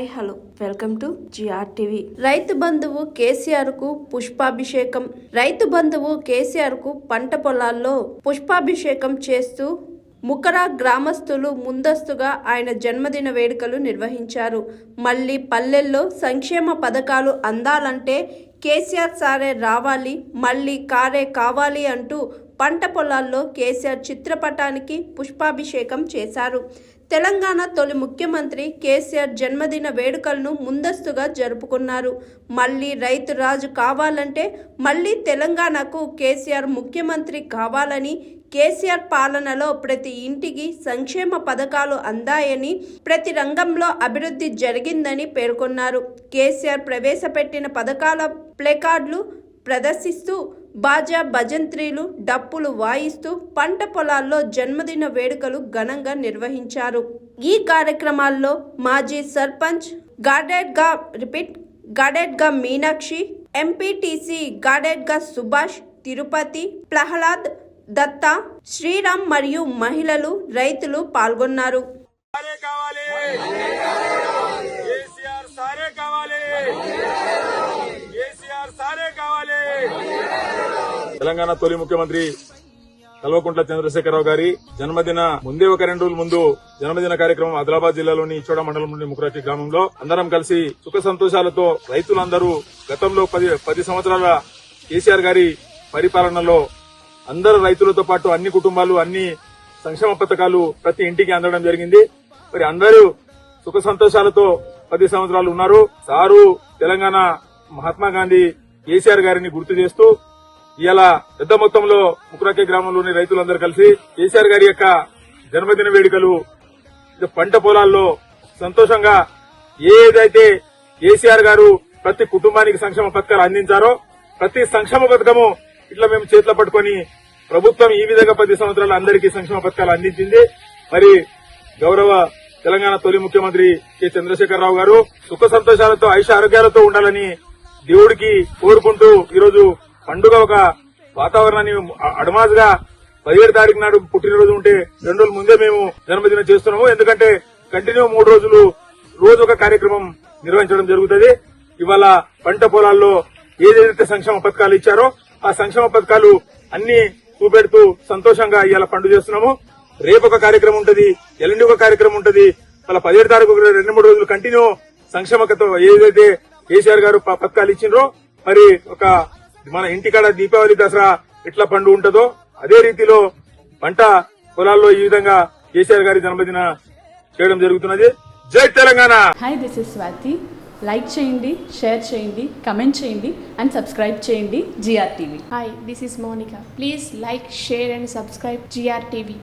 Hi hello. Welcome to GR TV. రైతు బంధువు కేసీఆర్కు పుష్పాభిషేకం. రైతు బంధువు కేసీఆర్కు పంట పొలాల్లో పుష్పాభిషేకం చేస్తూ ముకరా గ్రామస్తులు ముందస్తుగా ఆయన జన్మదిన వేడుకలు నిర్వహించారు. మళ్ళీ పల్లెల్లో సంక్షేమ పథకాలు అందాలంటే కేసీఆర్ సారే రావాలి మళ్ళీ కారే కావాలి అంటూ పంట పొలాల్లో కేసీఆర్ చిత్రపటానికి పుష్పాభిషేకం చేశారు. తెలంగాణ తొలి ముఖ్యమంత్రి కేసీఆర్ జన్మదిన వేడుకలను ముందస్తుగా జరుపుకున్నారు. మళ్ళీ రైతు రాజు కావాలంటే మళ్ళీ తెలంగాణకు కేసీఆర్ ముఖ్యమంత్రి కావాలని కేసీఆర్ పాలనలో ప్రతి ఇంటికి సంక్షేమ పథకాలు అందాయని ప్రతి రంగంలో అభివృద్ధి జరిగిందని పేర్కొన్నారు. కేసీఆర్ ప్రవేశపెట్టిన పథకాల ప్లేకార్డులు ప్రదర్శిస్తూ బాజా భజంత్రీలు డప్పులు వాయిస్తూ పంట పొలాల్లో జన్మదిన వేడుకలు ఘనంగా నిర్వహించారు. ఈ కార్యక్రమాల్లో మాజీ సర్పంచ్ గాడెడ్గా రిపీట్ గాడెడ్గా మీనాక్షి ఎంపీటీసీ గాడెడ్గా సుభాష్ తిరుపతి ప్రహ్లాద్ దత్తా శ్రీరామ్ మరియు మహిళలు రైతులు పాల్గొన్నారు సారే కావాలి కేసీఆర్ సారే కావాలి కేసీఆర్ సారే కావాలి తెలంగాణ తొలి ముఖ్యమంత్రి కల్వకుంట్ల చంద్రశేఖరరావు గారి జన్మదిన ముందే ఒక రెండు రోజుల ముందు జన్మదిన కార్యక్రమం ఆదిలాబాద్ జిల్లాలోని ఇచ్చోడ మండలం నుండి ముకురాచి గ్రామంలో అందరం కలిసి సుఖ సంతోషాలతో రైతులందరూ గతంలో పది పది సంవత్సరాల కేసీఆర్ గారి పరిపాలనలో అందరు రైతులతో పాటు అన్ని కుటుంబాలు అన్ని సంక్షేమ పథకాలు ప్రతి ఇంటికి అందడం జరిగింది. మరి అందరూ సుఖ సంతోషాలతో పది సంవత్సరాలు ఉన్నారు. సారు తెలంగాణ మహాత్మా గాంధీ కేసీఆర్ గారిని గుర్తు చేస్తూ ఇవాళ పెద్ద మొత్తంలో ముకురాకే గ్రామంలోని రైతులందరూ కలిసి కేసీఆర్ గారి యొక్క జన్మదిన వేడుకలు పంట పొలాల్లో సంతోషంగా ఏదైతే కేసీఆర్ గారు ప్రతి కుటుంబానికి సంక్షేమ పథకాలు అందించారో ప్రతి సంక్షేమ పథకము ఇట్లా మేము చేతిలో పట్టుకొని ప్రభుత్వం ఈ విధంగా పది సంవత్సరాలు అందరికీ సంక్షేమ పథకాలు అందించింది. మరి గౌరవ తెలంగాణ తొలి ముఖ్యమంత్రి కె. చంద్రశేఖరరావు గారు సుఖ సంతోషాలతో ఐష ఆరోగ్యాలతో ఉండాలని దేవుడికి కోరుకుంటూ ఈరోజు పండుగ ఒక వాతావరణాన్ని అడమాజుగా పదిహేడు తారీఖు నాడు పుట్టినరోజు ఉంటే రెండు రోజుల ముందే మేము జన్మదినం చేస్తున్నాము. ఎందుకంటే కంటిన్యూ మూడు రోజులు రోజు ఒక కార్యక్రమం నిర్వహించడం జరుగుతుంది. ఇవాళ పంట పొలాల్లో ఏదైతే సంక్షేమ పథకాలు ఇచ్చారో ఆ సంక్షేమ పథకాలు అన్ని చూపెడుతూ సంతోషంగా ఇవాళ పండుగ చేస్తున్నాము. రేపు ఒక కార్యక్రమం ఉంటుంది ఎల్లుండి ఒక కార్యక్రమం ఉంటుంది. అలా పదిహేడు తారీఖు రెండు మూడు రోజులు కంటిన్యూ సంక్షేమకతో ఏదైతే కేసీఆర్ గారు పథకాలు ఇచ్చిండ్రో మరి ఒక మన ఇంటికాడ దీపావళి దసరా ఎట్లా పండుగ ఉంటుందో అదే రీతిలో పంట పొలాల్లో ఈ విధంగా కేసీఆర్ గారి జన్మదిన చేయడం జరుగుతున్నది జై Telangana hi this is Swathi like చేయండి షేర్ చేయండి కమెంట్ చేయండి అండ్ సబ్స్క్రైబ్ చేయండి GR TV Hi, this is Monica. Please like, share, and subscribe GRTV.